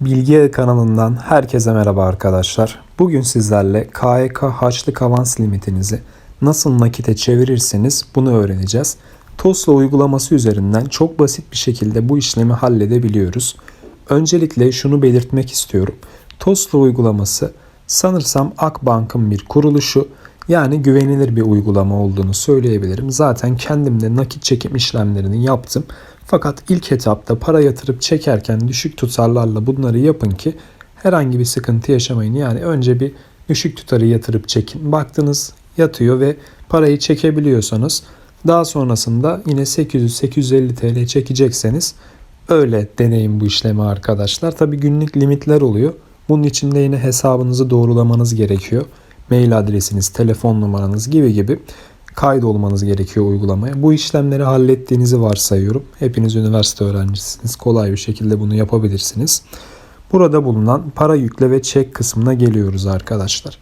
Bilgi kanalından herkese merhaba arkadaşlar. Bugün sizlerle KYK harçlık avans limitinizi nasıl nakite çevirirseniz bunu öğreneceğiz. Tosla uygulaması üzerinden çok basit bir şekilde bu işlemi halledebiliyoruz. Öncelikle şunu belirtmek istiyorum. Tosla uygulaması sanırsam Akbank'ın bir kuruluşu yani güvenilir bir uygulama olduğunu söyleyebilirim. Zaten kendim de nakit çekim işlemlerini yaptım. Fakat ilk etapta para yatırıp çekerken düşük tutarlarla bunları yapın ki herhangi bir sıkıntı yaşamayın. Yani önce bir düşük tutarı yatırıp çekin. Baktınız yatıyor ve parayı çekebiliyorsanız daha sonrasında yine 800-850 TL çekecekseniz öyle deneyin bu işlemi arkadaşlar. Tabi günlük limitler oluyor. Bunun için de yine hesabınızı doğrulamanız gerekiyor. Mail adresiniz, telefon numaranız gibi gibi kaydolmanız gerekiyor uygulamaya. Bu işlemleri hallettiğinizi varsayıyorum. Hepiniz üniversite öğrencisiniz. Kolay bir şekilde bunu yapabilirsiniz. Burada bulunan para yükle ve çek kısmına geliyoruz arkadaşlar.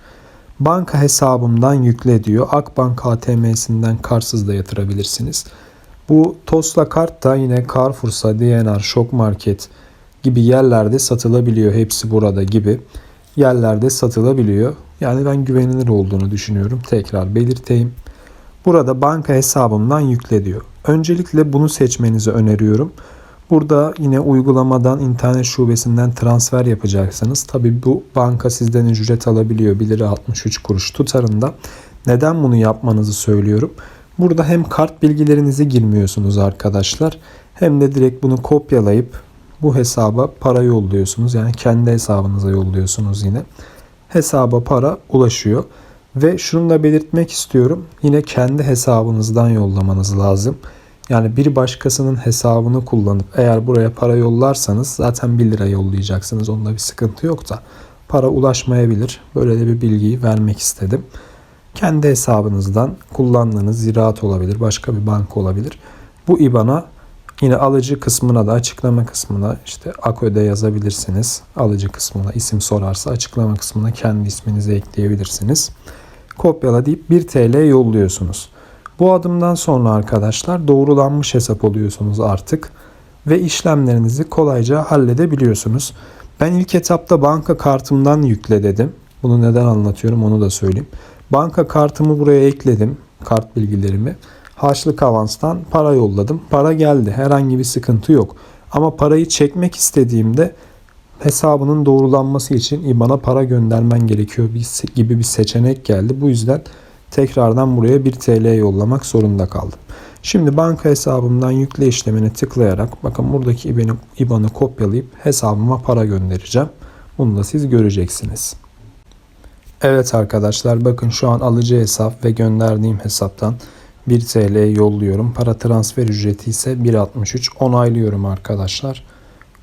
Banka hesabımdan yükle diyor. Akbank ATM'sinden karsız da yatırabilirsiniz. Bu Tosla kart da yine Carrefour'sa, DNR, Şok Market gibi yerlerde satılabiliyor. Hepsi burada gibi yerlerde satılabiliyor. Yani ben güvenilir olduğunu düşünüyorum. Tekrar belirteyim. Burada banka hesabımdan yükle diyor. Öncelikle bunu seçmenizi öneriyorum. Burada yine uygulamadan internet şubesinden transfer yapacaksınız. Tabi bu banka sizden ücret alabiliyor 1 lira 63 kuruş tutarında. Neden bunu yapmanızı söylüyorum. Burada hem kart bilgilerinizi girmiyorsunuz arkadaşlar hem de direkt bunu kopyalayıp bu hesaba para yolluyorsunuz. Yani kendi hesabınıza yolluyorsunuz yine. Hesaba para ulaşıyor. Ve şunu da belirtmek istiyorum. Yine kendi hesabınızdan yollamanız lazım. Yani bir başkasının hesabını kullanıp eğer buraya para yollarsanız zaten 1 lira yollayacaksınız. Onda bir sıkıntı yok da para ulaşmayabilir. Böyle de bir bilgiyi vermek istedim. Kendi hesabınızdan kullandığınız ziraat olabilir, başka bir banka olabilir. Bu IBAN'a yine alıcı kısmına da açıklama kısmına işte AKÖ'de yazabilirsiniz. Alıcı kısmına isim sorarsa açıklama kısmına kendi isminizi ekleyebilirsiniz kopyala deyip 1 TL yolluyorsunuz. Bu adımdan sonra arkadaşlar doğrulanmış hesap oluyorsunuz artık ve işlemlerinizi kolayca halledebiliyorsunuz. Ben ilk etapta banka kartımdan yükle dedim. Bunu neden anlatıyorum onu da söyleyeyim. Banka kartımı buraya ekledim. Kart bilgilerimi. Harçlık avanstan para yolladım. Para geldi. Herhangi bir sıkıntı yok. Ama parayı çekmek istediğimde hesabının doğrulanması için IBAN'a para göndermen gerekiyor gibi bir seçenek geldi. Bu yüzden tekrardan buraya 1 TL yollamak zorunda kaldım. Şimdi banka hesabımdan yükle işlemine tıklayarak bakın buradaki IBAN'ı, IBAN'ı kopyalayıp hesabıma para göndereceğim. Bunu da siz göreceksiniz. Evet arkadaşlar bakın şu an alıcı hesap ve gönderdiğim hesaptan 1 TL yolluyorum. Para transfer ücreti ise 1.63 onaylıyorum arkadaşlar.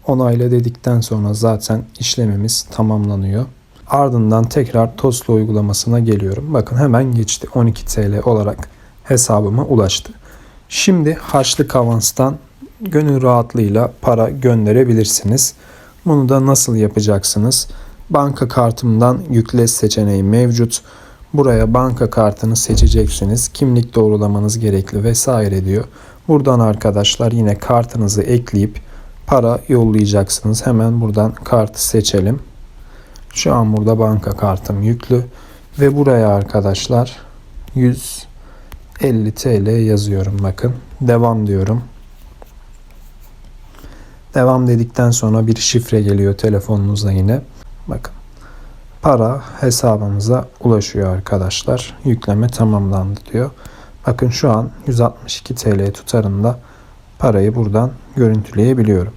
Onayla dedikten sonra zaten işlemimiz tamamlanıyor. Ardından tekrar Tosla uygulamasına geliyorum. Bakın hemen geçti. 12 TL olarak hesabıma ulaştı. Şimdi harçlık avanstan gönül rahatlığıyla para gönderebilirsiniz. Bunu da nasıl yapacaksınız? Banka kartımdan yükle seçeneği mevcut. Buraya banka kartını seçeceksiniz. Kimlik doğrulamanız gerekli vesaire diyor. Buradan arkadaşlar yine kartınızı ekleyip para yollayacaksınız. Hemen buradan kartı seçelim. Şu an burada banka kartım yüklü ve buraya arkadaşlar 150 TL yazıyorum bakın. Devam diyorum. Devam dedikten sonra bir şifre geliyor telefonunuza yine. Bakın. Para hesabımıza ulaşıyor arkadaşlar. Yükleme tamamlandı diyor. Bakın şu an 162 TL tutarında parayı buradan görüntüleyebiliyorum.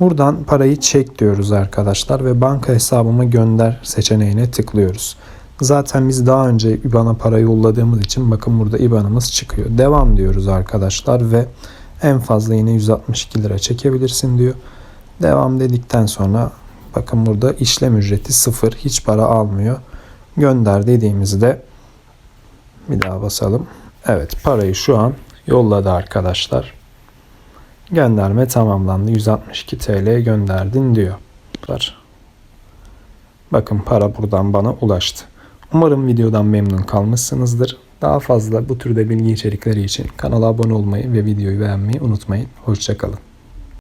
Buradan parayı çek diyoruz arkadaşlar ve banka hesabıma gönder seçeneğine tıklıyoruz. Zaten biz daha önce IBAN'a para yolladığımız için bakın burada IBAN'ımız çıkıyor. Devam diyoruz arkadaşlar ve en fazla yine 162 lira çekebilirsin diyor. Devam dedikten sonra bakın burada işlem ücreti sıfır. Hiç para almıyor. Gönder dediğimizde bir daha basalım. Evet parayı şu an yolladı arkadaşlar. Gönderme tamamlandı. 162 TL gönderdin diyor. Bakın para buradan bana ulaştı. Umarım videodan memnun kalmışsınızdır. Daha fazla bu türde bilgi içerikleri için kanala abone olmayı ve videoyu beğenmeyi unutmayın. Hoşçakalın.